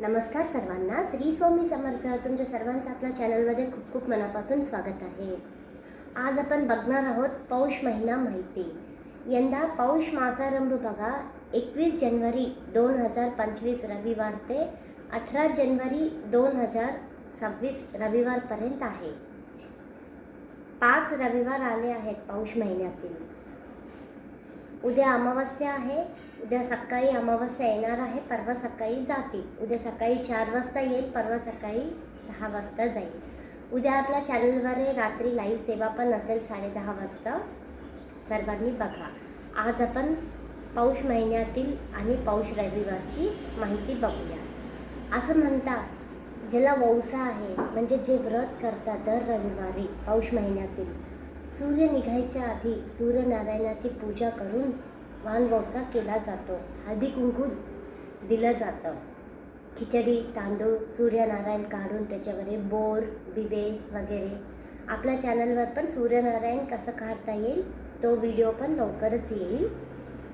नमस्कार सर्वांना. श्री स्वामी समर्थ तुमच्या सर्वांचं आपल्या चॅनलमध्ये खूप खूप मनापासून स्वागत आहे. आज आपण बघणार आहोत पौष महिना माहिती. यंदा पौष मासारंभ बघा एकवीस जानेवारी दोन हजार पंचवीस रविवार ते अठरा जानेवारी दोन हजार सव्वीस रविवारपर्यंत आहे. पाच रविवार आले आहेत पौष महिन्यातील. उद्या अमावस्या आहे. उद्या सकाळी अमावस्या येणार आहे परवा सकाळी जातील. उद्या सकाळी चार वाजता येईल परवा सकाळी सहा वाजता जाईल. उद्या आपल्या चॅनलवर रात्री लाईव्ह सेवा पण असेल साडेदहा वाजता. सर्वांनी बघा. आज आपण पौष महिन्यातील आणि पौष रविवारची माहिती बघूया. असं म्हणतात ज्याला वौसा आहे म्हणजे जे व्रत करतात दर रविवारी पौष महिन्यातील सूर्य निघायच्या आधी सूर्यनारायणाची पूजा करून वानवसा केला जातो. हळदी कुंकू दिलं जातं. खिचडी तांदूळ सूर्यनारायण काढून त्याच्यामध्ये बोर बिबे वगैरे. आपल्या चॅनलवर पण सूर्यनारायण कसं काढता येईल तो व्हिडिओ पण लवकरच येईल.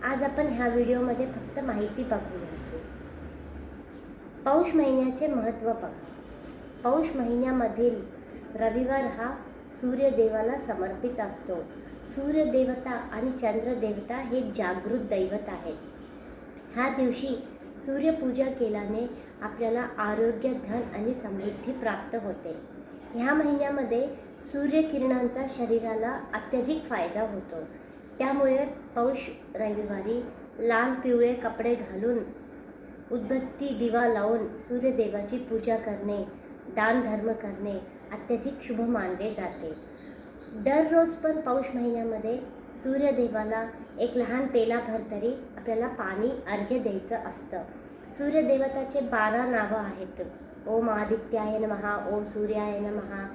आज आपण ह्या व्हिडिओमध्ये फक्त माहिती बघूया. पौष महिन्याचे महत्त्व बघा. पौष महिन्यामधील रविवार हा सूर्यदेवाला समर्पित असतो. सूर्यदेवता आणि चंद्रदेवता हे जागृत दैवत आहेत. ह्या दिवशी सूर्यपूजा केल्याने आपल्याला आरोग्य धन आणि समृद्धी प्राप्त होते. ह्या महिन्यामध्ये सूर्यकिरणांचा शरीराला अत्यधिक फायदा होतो. त्यामुळे पौष रविवारी लाल पिवळे कपडे घालून उदबत्ती दिवा लावून सूर्यदेवाची पूजा करणे दान धर्म करणे अत्यधिक शुभ मानले जाते. दररोज पण पौष महिन्यामध्ये सूर्यदेवाला एक लहान पेलाभर तरी आपल्याला पाणी अर्घ्य द्यायचं असतं. सूर्यदेवताचे बारा नावं आहेत. ओम आदित्याय महा ओम सूर्याय महा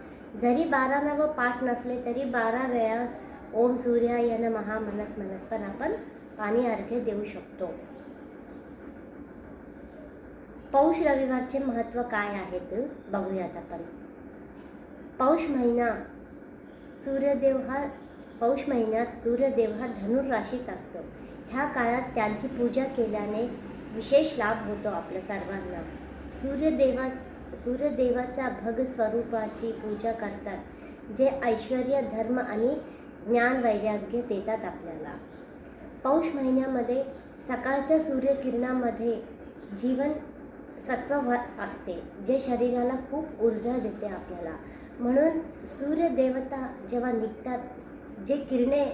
जरी बारा नावं पाठ नसले तरी बारा वेळास ओम सूर्याय महा म्हणत म्हणत पण आपण पाणी अर्घ्य देऊ शकतो. पौष रविवारचे महत्त्व काय आहे ते बघूयात आपण. पौष महिना सूर्यदेव हा पौष महिन्यात सूर्यदेव हा धनुर्राशीत असतो. ह्या काळात त्यांची पूजा केल्याने विशेष लाभ होतो आपल्या सर्वांना. सूर्यदेवा सूर्यदेवाच्या भग स्वरूपाची पूजा करतात जे ऐश्वर धर्म आणि ज्ञान वैराग्य देतात आपल्याला. पौष महिन्यामध्ये सकाळच्या सूर्यकिरणामध्ये जीवन सत्व व असते जे शरीराला खूप ऊर्जा देते आपल्याला. म्हणून सूर्यदेवता जेव्हा निघतात जे किरणे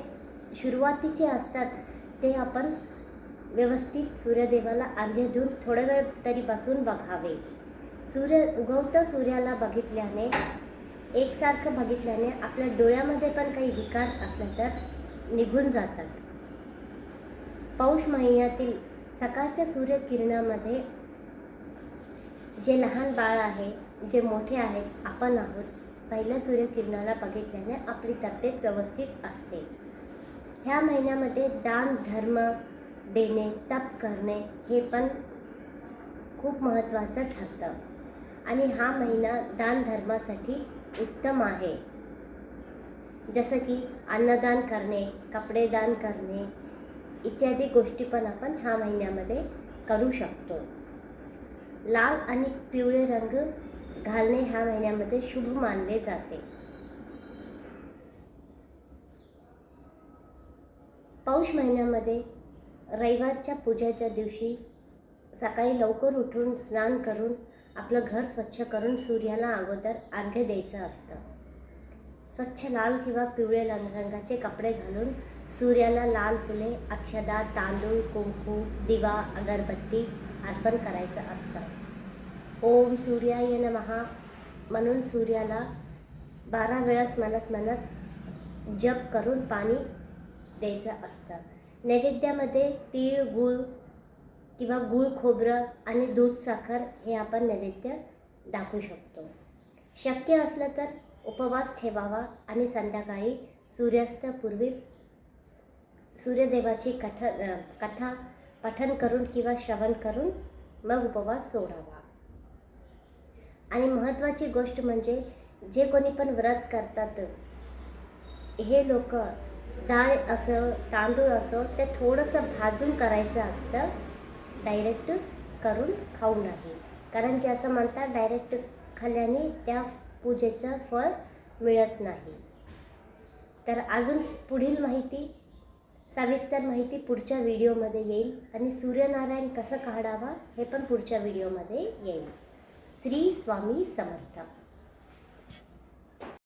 सुरुवातीचे असतात ते आपण व्यवस्थित सूर्यदेवाला अर्घ्य देऊन थोडं वेळ तरी बसून बघावे. सूर्य उगवतं सूर्याला बघितल्याने एकसारखं बघितल्याने आपल्या डोळ्यामध्ये पण काही विकार असले तर निघून जातात. पौष महिन्यातील सकाळच्या सूर्यकिरणामध्ये जे लहान बाळ आहे जे मोठे आहेत आपण आहोत. पहिल्या सूर्यकिरणाला बघितल्याने आपली तब्येत व्यवस्थित असते. ह्या महिन्यामध्ये दान धर्म देणे तप करणे हे पण खूप महत्त्वाचं ठरतं. आणि हा महिना दान धर्मासाठी उत्तम आहे. जसं की अन्नदान करणे कपडे दान करणे इत्यादी गोष्टी पण आपण ह्या महिन्यामध्ये करू शकतो. लाल आणि पिवळे रंग घालणे ह्या महिन्यामध्ये शुभ मानले जाते. पौष महिन्यामध्ये रविवारच्या पूजेच्या दिवशी सकाळी लवकर उठून स्नान करून आपलं घर स्वच्छ करून सूर्याला अगोदर अर्घ्य द्यायचं असतं. स्वच्छ लाल किंवा पिवळे रंग रंगाचे कपडे घालून सूर्याला लाल फुले अक्षदा तांदूळ कुंकू दिवा अगरबत्ती अर्पण करायचं असतं. ओम सूर्याय नमहा म्हणून सूर्याला बारा वेळास म्हणत म्हणत जप करून पाणी द्यायचं असतं. नैवेद्यामध्ये तीळ गूळ किंवा गूळ खोबरं आणि दूध साखर हे आपण नैवेद्य दाखवू शकतो. शक्य असलं तर उपवास ठेवावा आणि संध्याकाळी सूर्यास्तापूर्वी सूर्यदेवाची कथ कथा पठन करून किंवा श्रवण करून मग उपवास सोडावा. आणि महत्त्वाची गोष्ट म्हणजे जे कोणी पण व्रत करतात हे लोक डाळ असो तांदूळ असो ते थोडंसं भाजून करायचं असतं डायरेक्ट करून खाऊ नाही कारण की असं म्हणतात डायरेक्ट खाल्ल्याने त्या पूजेचं फळ मिळत नाही. तर अजून पुढील माहिती सविस्तर माहिती पुढच्या व्हिडिओमध्ये येईल. आणि सूर्यनारायण कसं काढावा हे पण पुढच्या व्हिडिओमध्ये येईल. श्री स्वामी समर्थ.